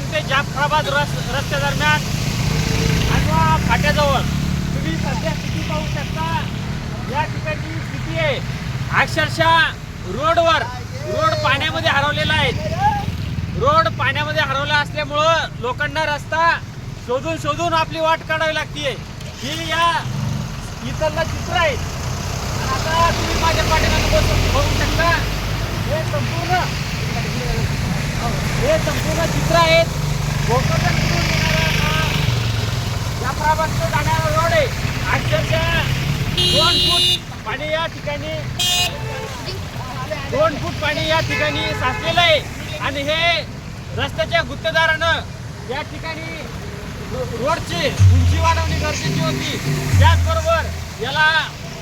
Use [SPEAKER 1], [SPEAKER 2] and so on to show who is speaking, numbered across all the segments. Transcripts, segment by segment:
[SPEAKER 1] भोकरदन ते जाफराबाद रस रस्त्या दरम्यान अनवा फाट्याजवळ. तुम्ही सध्या स्थिती पाहू शकता? या ठिकाणी स्थिती आहे? अक्षरशः रोडवर रोड पाण्यामध्ये हरवलेला आहे. रोड पाण्यामध्ये हरवला असल्यामुळं लोकांना रस्ता शोधून शोधून आपली वाट काढावी लागते ही या इथलं चित्र आहे. आता तुम्ही माझ्या पाठीमागे बसून बघू शकता. हे संपूर्ण हे संपूर्ण चित्र आहेत भोकरदनकडून येणारा या जाफराबादकडे जाणारा रोड आहे. अक्षरशः दोन फूट पाणी या ठिकाणी दोन फूट पाणी या ठिकाणी साचलेलं आहे. आणि हे रस्त्याच्या गुत्तदारानं या ठिकाणी रोडची उंची वाढवणी गरजेची होती. त्याचबरोबर याला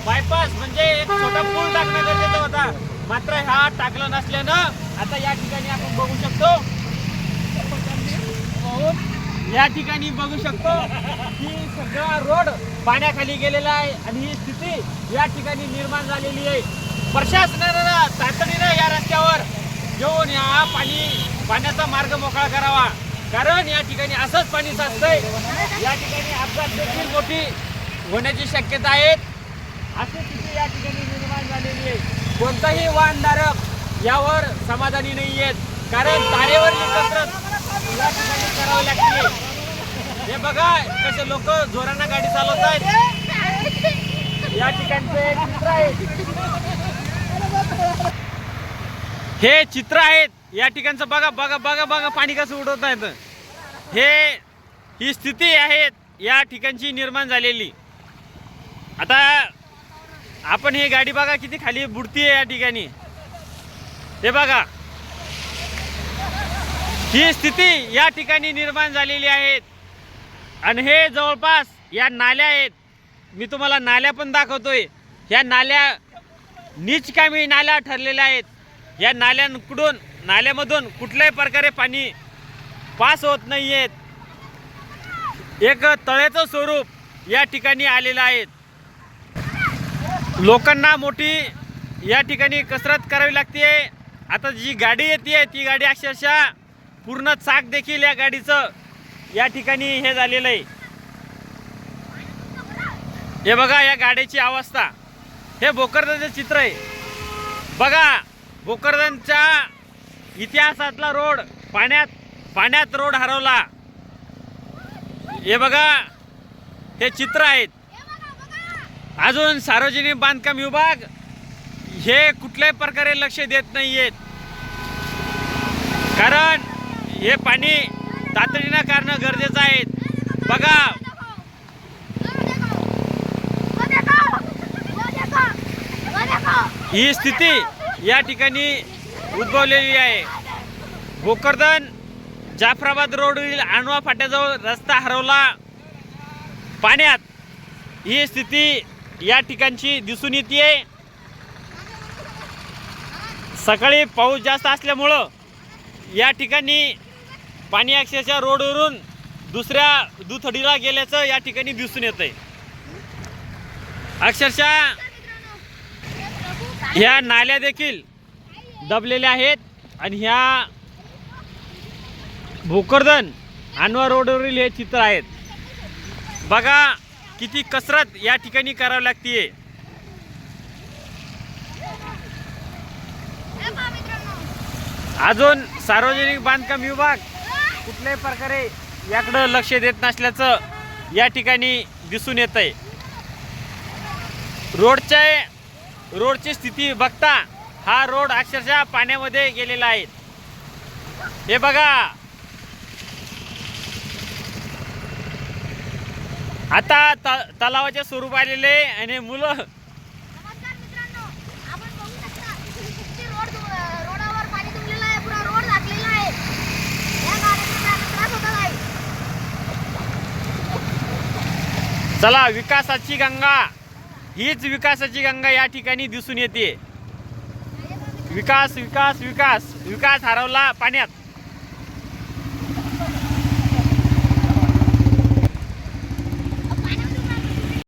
[SPEAKER 1] बायपास म्हणजे एक छोटा पूल टाकणं गरजेचा होता. मात्र हा टाकला नसल्यानं आता या ठिकाणी आपण बघू शकतो. या ठिकाणी बघू शकतो की सगळा रोड पाण्याखाली गेलेला आहे आणि ही स्थिती या ठिकाणी निर्माण झालेली आहे. प्रशासनानं तातडीनं या रस्त्यावर येऊन या पाणी पाण्याचा मार्ग मोकळा करावा. कारण या ठिकाणी असंच पाणी साचतंय. या ठिकाणी अपघात देखील मोठी होण्याची शक्यता आहे. अशी स्थिती या ठिकाणी निर्माण झालेली आहे. कोणताही वाहनधारक यावर समाधानी नाही आहेत कारण तारेवरली कसरत या ठिकाणी करावी लागते हे बघा कसे लोक जोरांना गाडी चालवत आहेत. या ठिकाणचे चित्र आहे. हे चित्र आहेत. या ठिकाणचं बघा बघा बघा बघा पाणी कसं उडवत आहेत. हे ही स्थिती आहेत या ठिकाणची निर्माण झालेली. आता आपण ही गाडी बघा किती खाली बुडती आहे या ठिकाणी. हे बघा. ही स्थिती या ठिकाणी निर्माण झालेली आहेत. आणि हे जवळपास या नाल्या आहेत. मी तुम्हाला नाल्या पण दाखवतोय. ह्या नाल्या नीचकामी नाल्या ठरलेल्या आहेत. या नाल्यांकडून नाल्यामधून कुठल्याही प्रकारे पाणी पास होत नाही आहेत एक तळ्याचं स्वरूप या ठिकाणी आलेलं आहे. लोकांना मोठी या ठिकाणी कसरत करावी लागते. आता जी गाडी येते ती गाडी अक्षरशः पूर्ण चाक देखील या गाडीचं या ठिकाणी हे झालेलं आहे. हे बघा या गाडीची अवस्था. हे भोकरदनचं चित्र आहे. बघा भोकरदनच्या इतिहासातला रोड पाण्यात पाण्यात रोड हरवला. हे बघा हे चित्र आहेत. अजून सार्वजनिक बांधकाम विभाग हे कुठल्याही प्रकारे लक्ष देत नाही आहेत कारण हे पाणी तातडीनं करणं गरजेचं आहे. बघा. ही स्थिती या ठिकाणी उद्भवलेली आहे. भोकरदन जाफराबाद रोडवरील आणवा फाट्याजवळ रस्ता हरवला. पाण्यात ही स्थिती या ठिकाणची दिसून येते सकाळी पाऊस जास्त असल्यामुळं या ठिकाणी पाणी अक्षरशः रोडवरून दुसऱ्या दुथडीला गेल्याचं या ठिकाणी दिसून येत आहे अक्षरशः ह्या नाल्या देखील दबलेल्या आहेत आणि ह्या भोकरदन आणवा रोडवरील हे चित्र आहेत. बघा किती कसरत या ठिकाणी करावी लागतीये. अजून सार्वजनिक बांधकाम विभाग कुठल्याही प्रकारे याकडं लक्ष देत नसल्याचं या ठिकाणी दिसून येत आहे रोडच्या रोडची स्थिती बघता हा रोड अक्षरशः पाण्यामध्ये गेलेला आहे. हे बघा. आता त तलावाचे स्वरूप आलेले आणि मुलं
[SPEAKER 2] नमस्कार मित्रांनो आपण बघू शकता किती रोड रोडावर पाणी तुंबलेलं आहे पुरा रोड झाकलेला आहे या गाड्यांना जायला त्रास होत आहे
[SPEAKER 1] चला विकासाची गंगा. हीच विकासाची गंगा या ठिकाणी दिसून येते. विकास विकास विकास. विकास हरवला पाण्यात.